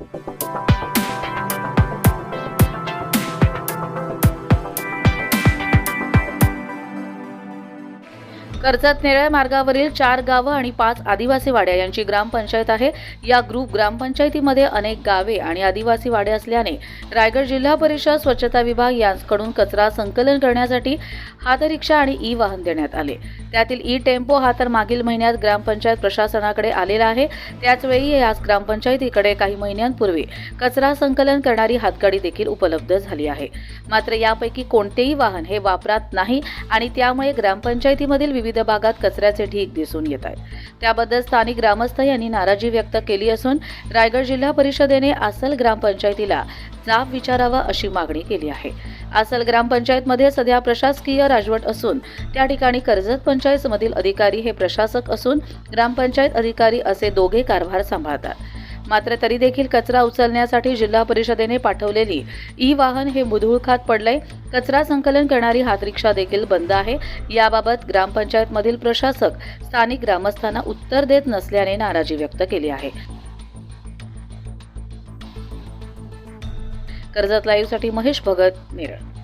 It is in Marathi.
Thank you. कर्जत नेरळ मार्गावरील चार गावं आणि पाच आदिवासी वाड्या यांची ग्रामपंचायत आहे. या ग्रुप ग्रामपंचायतीमध्ये अनेक गावे आणि आदिवासी वाडे असल्याने रायगड जिल्हा परिषद स्वच्छता विभाग यांकडून कचरा संकलन करण्यासाठी हातरिक्षा आणि ई वाहन देण्यात आले. त्यातील ई टेम्पो हा तर मागील महिन्यात ग्रामपंचायत प्रशासनाकडे आलेला आहे. त्याचवेळी याच ग्रामपंचायतीकडे काही महिन्यांपूर्वी कचरा संकलन करणारी हातगाडी देखील उपलब्ध झाली आहे. मात्र यापैकी कोणतेही वाहन हे वापरात नाही आणि त्यामुळे ग्रामपंचायतीमधील विविध विविध भागात कचऱ्याचे ढीग दिसून येत आहेत. त्याबद्दल स्थानिक ग्रामस्थ यांनी नाराजी व्यक्त केली असून रायगड जिल्हा परिषदेने आसल ग्रामपंचायतीला जाब विचारावा अशी मागणी केली आहे. आसल ग्रामपंचायतमध्ये सध्या प्रशासकीय राजवट असून त्या ठिकाणी कर्जत पंचायतमधील अधिकारी हे प्रशासक असून ग्रामपंचायत अधिकारी असे दोघे कारभार सांभाळतात. मात्र तरी देखील कचरा उचलण्यासाठी जिल्हा परिषदेने पाठवलेली ई वाहन हे मुधूळ खात पडलंय. कचरा संकलन करणारी हातरिक्षा देखील बंद आहे. याबाबत ग्रामपंचायतमधील प्रशासक स्थानिक ग्रामस्थांना उत्तर देत नसल्याने नाराजी व्यक्त केली आहे. कर्जत लाईव्हसाठी महेश भगत नेरळ